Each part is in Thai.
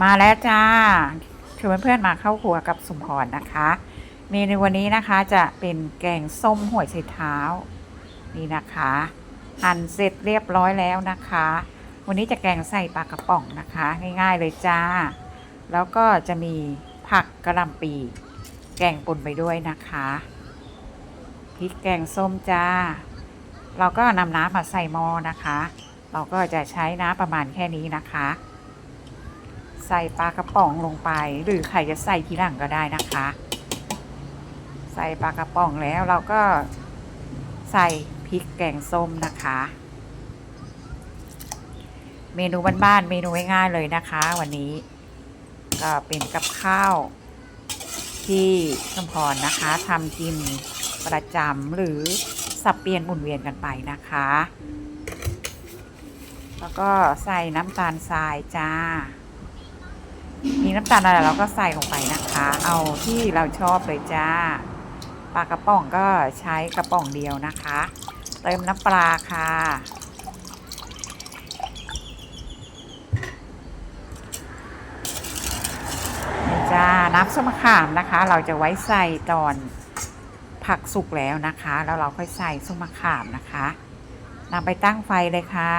มาแล้วจ้าชวนเพื่อนมาเข้าครัวกับสมพรนะคะ เมนูวันนี้นะคะจะเป็นแกงส้มหัวไชเท้า นี่นะคะหั่นเสร็จเรียบร้อยแล้วนะคะ วันนี้จะแกงใส่ปลากระป๋องนะคะ ง่ายๆเลยจ้า แล้วก็จะมีผักกระหล่ำปี แกงปนไปด้วยนะคะพริกแกงส้มจ้า เราก็นำน้ำมาใส่หม้อนะคะ เราก็จะใช้น้ำประมาณแค่นี้นะคะ ใส่ปลากระป๋องลงไป หรือใครจะใส่ทีหลังก็ได้นะคะ ใส่ปลากระป๋องแล้วเราก็ใส่พริกแกงส้มนะคะ เมนูบ้านๆเมนูง่ายๆเลยนะคะ วันนี้ก็เป็นกับข้าวที่สมพรนะคะทำกินประจำหรือสับเปลี่ยนหมุนเวียนกันไปนะคะ แล้วก็ใส่น้ำตาลทรายจ้า น้ำตาลอะไรเราก็ใส่ลงไปนะคะ เอาที่เราชอบเลยจ้าปลากระป๋องก็ใช้กระป๋องเดียวนะคะ เติมน้ำปลาค่ะ นี่จ้าน้ำส้มมะขามนะคะ เราจะไว้ใส่ตอนผักสุกแล้วนะคะ แล้วเราค่อยใส่ส้มมะขามนะคะนำไปตั้งไฟเลยค่ะ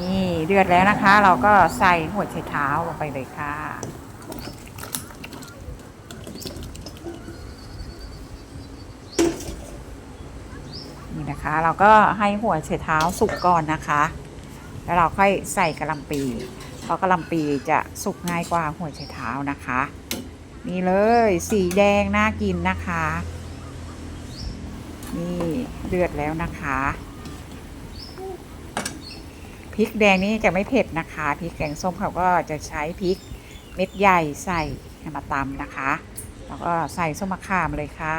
นี่ เดือดแล้วนะคะ เราก็ใส่หัวไชเท้าลงไปเลยค่ะ นี่นะคะ เราก็ให้หัวไชเท้าสุกก่อนนะคะ แล้วเราค่อยใส่กระลำปี เพราะกระลำปีจะสุกง่ายกว่าหัวไชเท้านะคะ นี่เลยสีแดงน่ากินนะคะ นี่เดือดแล้วนะคะ พริกแดงนี่จะไม่เผ็ดนะคะพริกแกงส้มเขาก็จะใช้พริกเม็ดใหญ่ใส่มาตำนะคะ แล้วก็ใส่ส้มมะขามเลยค่ะ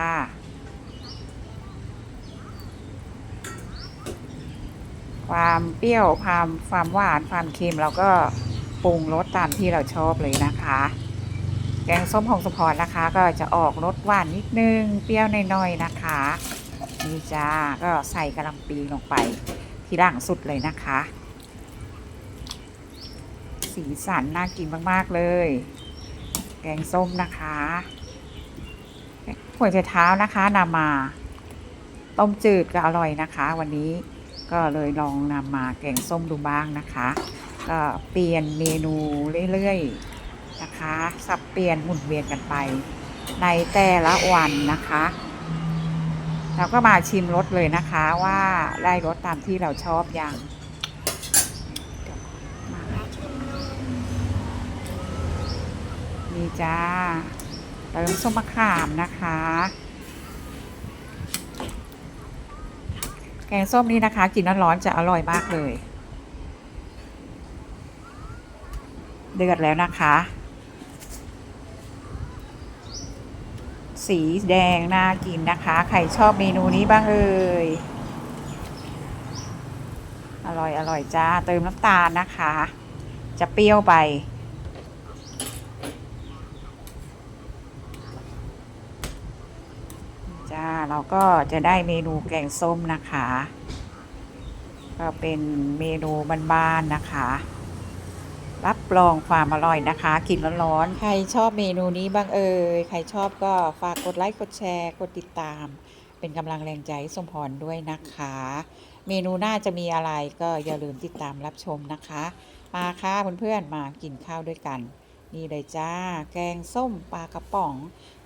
ความเปรี้ยวความความหวานความเค็มเราก็ปรุงรสตามที่เราชอบเลยนะคะ แกงส้มของสมพรนะคะ ก็จะออกรสหวานนิดนึง เปรี้ยวหน่อยๆนะคะนี่จ้าก็ใส่กระลำปีลงไปทีหลังสุดเลยนะคะ สีสันน่ากินมากๆเลย แกงส้มนะคะหัวไชเท้านะคะนำมาต้มจืดก็อร่อยนะคะ วันนี้ก็เลยลองนำมาแกงส้มดูบ้างนะคะ ก็เปลี่ยนเมนูเรื่อยๆนะคะ สับเปลี่ยนหมุนเวียนกันไป ในแต่ละวันนะคะเราก็มาชิมรสเลยนะคะว่าได้รสตามที่เราชอบอย่าง นี่จ้าเติมส้มมะขามนะคะ แกงส้มนี้นะคะ กินร้อนๆจะอร่อยมากเลย เดือดแล้วนะคะ สีแดงน่ากินนะคะ ใครชอบเมนูนี้บ้างเอ่ยอร่อยอร่อยจ้า เติมน้ำตาลนะคะ จะเปรี้ยวไป จ้า เราก็จะได้เมนูแกงส้มนะคะ ก็เป็นเมนูบ้านๆนะคะ รับรองความอร่อยนะคะกินร้อนๆใครชอบเมนูนี้บ้างเอ่ยใครชอบก็ฝากกดไลค์กดแชร์กดติดตาม เป็นกำลังแรงใจให้สมพรด้วยนะคะ เมนูหน้าจะมีอะไรก็อย่าลืมติดตามรับชมนะคะ มาค่ะเพื่อนๆมากินข้าวด้วยกันนี่เลยจ้า แกงส้มปลากระป๋อง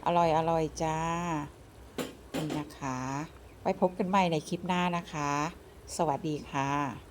อร่อยอร่อยจ้า นะคะไปพบกันใหม่ในคลิปหน้านะคะ สวัสดีค่ะ